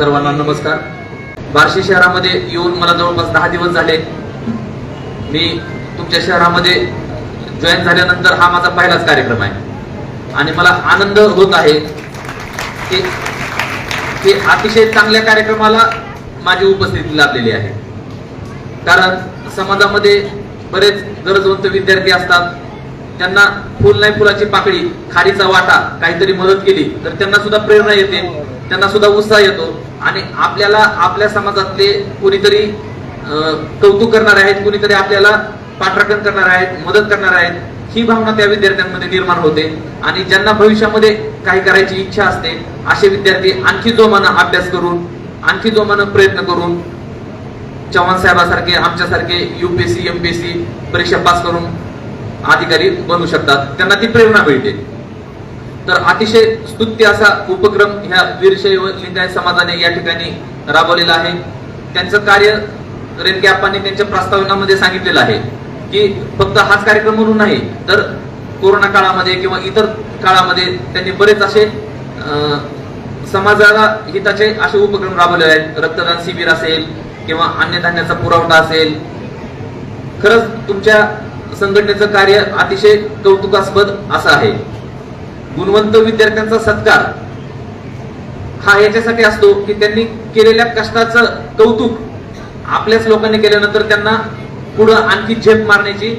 सर्वांना नमस्कार. बार्शी शहरामध्ये येऊन मला जवळपास दहा दिवस झाले. मी तुमच्या शहरामध्ये जॉईन झाल्यानंतर हा माझा पहिलाच कार्यक्रम आहे. आणि मला आनंद होत आहे की की अतिशय चांगल्या कार्यक्रमाला माझी उपस्थिती लाभलेली आहे. कारण समाजामध्ये बरेच गरजवंत विद्यार्थी असतात. त्यांना फुल नाही फुलाची पाकळी खारीचा वाटा काहीतरी मदत केली तर त्यांना सुद्धा प्रेरणा येते त्यांना सुद्धा उत्साह येतो. आणि आपल्याला आपल्या समाजातले कुणीतरी कौतुक करणारे आहेत कुणीतरी आपल्याला पाठराखण करणार आहेत मदत करणार आहेत ही भावना त्या विद्यार्थ्यांमध्ये निर्माण होते. आणि ज्यांना भविष्यामध्ये काही करायची इच्छा असते असे विद्यार्थी आणखी जोमानं अभ्यास करून आणखी जोमानं प्रयत्न करून चव्हाण साहेबासारखे आमच्यासारखे युपीएससी एमपीएससी परीक्षा पास करून अधिकारी बनू शकतात. त्यांना ती प्रेरणा मिळते. तर अतिशय स्तुत्य असा उपक्रम ह्या वीरशैव लिंगायत समाजाने या ठिकाणी राबवलेला आहे. त्यांचं कार्य रेणके आप्पांनी त्यांच्या प्रस्तावनामध्ये सांगितलेलं आहे की फक्त हाच कार्यक्रम म्हणून नाही तर कोरोना काळामध्ये किंवा इतर काळामध्ये त्यांनी बरेच असे अं, समाजाला हिताचे असे उपक्रम राबवले आहेत. रक्तदान शिबिर असेल किंवा अन्नधान्याचा पुरवठा असेल. खरंच तुमच्या संघटनेचं कार्य अतिशय कौतुकास्पद असं आहे. गुणवंत विद्यार्थ्यांचा सत्कार हा याच्यासाठी असतो की त्यांनी केलेल्या कष्टाचं कौतुक आपल्याच लोकांनी केल्यानंतर त्यांना पुढं आणखी झेप मारण्याची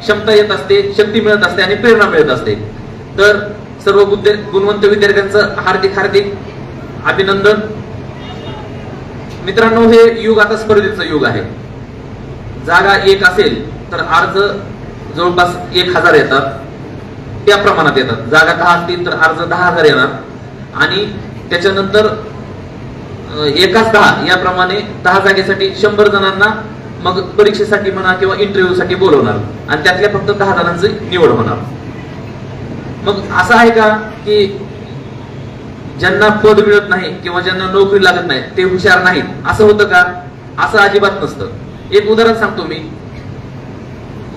क्षमता येत असते शक्ती मिळत असते आणि प्रेरणा मिळत असते. तर सर्व गुणवंत विद्यार्थ्यांचं हार्दिक हार्दिक अभिनंदन. मित्रांनो हे युग आता स्पर्धेचं युग आहे. जागा एक असेल तर अर्ज जवळपास एक हजार येतात. त्या प्रमाणात येतात. जागा दहा असतील तर अर्ज दहा हजार येणार. आणि त्याच्यानंतर एकाच दहा याप्रमाणे दहा जागेसाठी शंभर जणांना मग परीक्षेसाठी म्हणा किंवा इंटरव्ह्यूसाठी बोलवणार. आणि त्यातल्या फक्त दहा जणांची निवड होणार. मग असं आहे का की ज्यांना पद मिळत नाही किंवा ज्यांना नोकरी लागत नाही ते हुशार नाहीत? असं होतं का? असं अजिबात नसतं. एक उदाहरण सांगतो मी.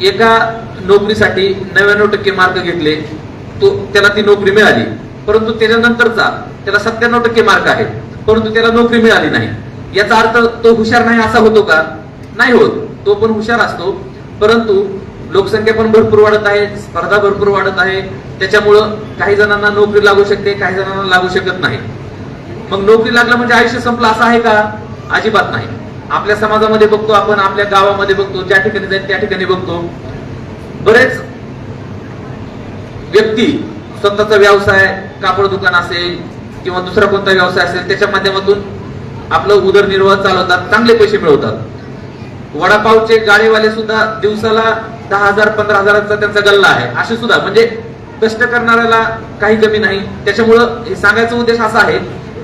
एका नोकरीसाठी नव्याण्णव टक्के मार्क घेतले तो त्याला ती नोकरी मिळाली. परंतु त्याच्यानंतरचा त्याला सत्त्याण्णव टक्के मार्क आहे परंतु त्याला नोकरी मिळाली नाही. याचा अर्थ तो हुशार नाही असा होतो का? नाही होत. तो पण हुशार असतो. परंतु लोकसंख्या पण भरपूर वाढत आहे स्पर्धा भरपूर वाढत आहे. त्याच्यामुळं काही जणांना नोकरी लागू शकते काही जणांना लागू शकत नाही. मग नोकरी लागलं म्हणजे आयुष्य संपलं असं आहे का? अजिबात नाही. आपल्या समाजामध्ये बघतो आपण आपल्या गावामध्ये बघतो ज्या ठिकाणी जाईल त्या ठिकाणी बघतो. बरेच व्यक्ती स्वतःचा व्यवसाय कापड दुकान असेल किंवा दुसरा कोणता व्यवसाय असेल त्याच्या माध्यमातून आपलं उदरनिर्वाह चालवतात चांगले पैसे मिळवतात. वडापावचे गाडीवाले सुद्धा दिवसाला दहा हजार पंधरा हजाराचा त्यांचा गल्ला आहे. असे सुद्धा म्हणजे कष्ट करणाऱ्याला काही कमी नाही. त्याच्यामुळं हे सांगायचा उद्देश असा आहे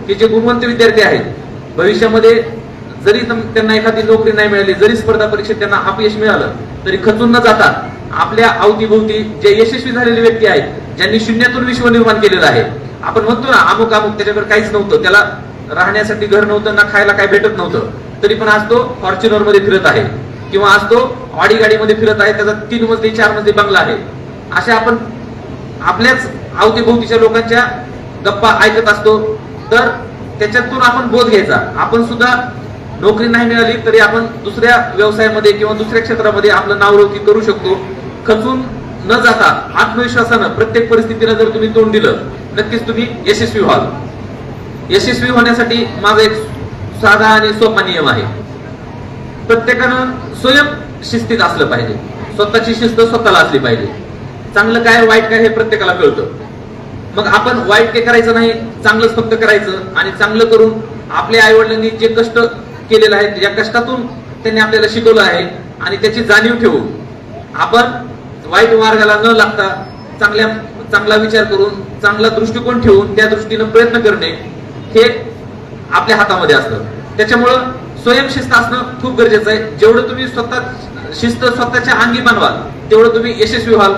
की जे गुणवंत विद्यार्थी आहेत भविष्यामध्ये जरी त्यांना एखादी नोकरी नाही मिळाली जरी स्पर्धा परीक्षेत त्यांना अपयश मिळालं तरी खचून न जाता आपल्या अवतीभोवती जे यशस्वी झालेले व्यक्ती आहेत ज्यांनी शून्यातून विश्व निर्माण केलेलं आहे. आपण म्हणतो ना अमुक अमुक त्याच्याकडे काहीच नव्हतं. त्याला राहण्यासाठी घर नव्हतं ना खायला काय भेटत नव्हतं. तरी पण आज तो फॉर्च्युनरमध्ये फिरत आहे. किंवा आज तो ऑडी गाडीमध्ये फिरत आहे त्याचा तीन मजली चार मजली बंगला आहे. अशा आपण आपल्याच अवतीभोवतीच्या लोकांच्या गप्पा ऐकत असतो. तर त्याच्यातून आपण बोध घ्यायचा. आपण सुद्धा नोकरी नाही मिळाली तरी आपण दुसऱ्या व्यवसायामध्ये किंवा दुसऱ्या क्षेत्रामध्ये आपलं नावलौकी करू शकतो. खचून न जाता आत्मविश्वासानं प्रत्येक परिस्थितीला जर तुम्ही तोंड दिलं नक्कीच तुम्ही यशस्वी व्हाल. यशस्वी होण्यासाठी माझा एक साधा आणि सोपा नियम आहे. प्रत्येकानं स्वयं शिस्तीत असलं पाहिजे. स्वतःची शिस्त स्वतःला असली पाहिजे. चांगलं काय वाईट काय हे प्रत्येकाला कळतं. मग आपण वाईट काय करायचं नाही चांगलंच फक्त करायचं आणि चांगलं करून आपल्या आईवडिलांनी जे कष्ट केलेलं आहे या कष्टातून त्यांनी आपल्याला शिकवलं आहे आणि त्याची जाणीव ठेवून आपण वाईट मार्गाला न लागता चांगल्या चांगला विचार करून चांगला दृष्टिकोन ठेवून त्या दृष्टीनं प्रयत्न करणे हे आपल्या हातामध्ये असतं. त्याच्यामुळं स्वयंशिस्त असणं खूप गरजेचं आहे. जेवढं तुम्ही स्वतः शिस्त स्वतःच्या अंगी बनवाल तेवढं तुम्ही यशस्वी व्हाल.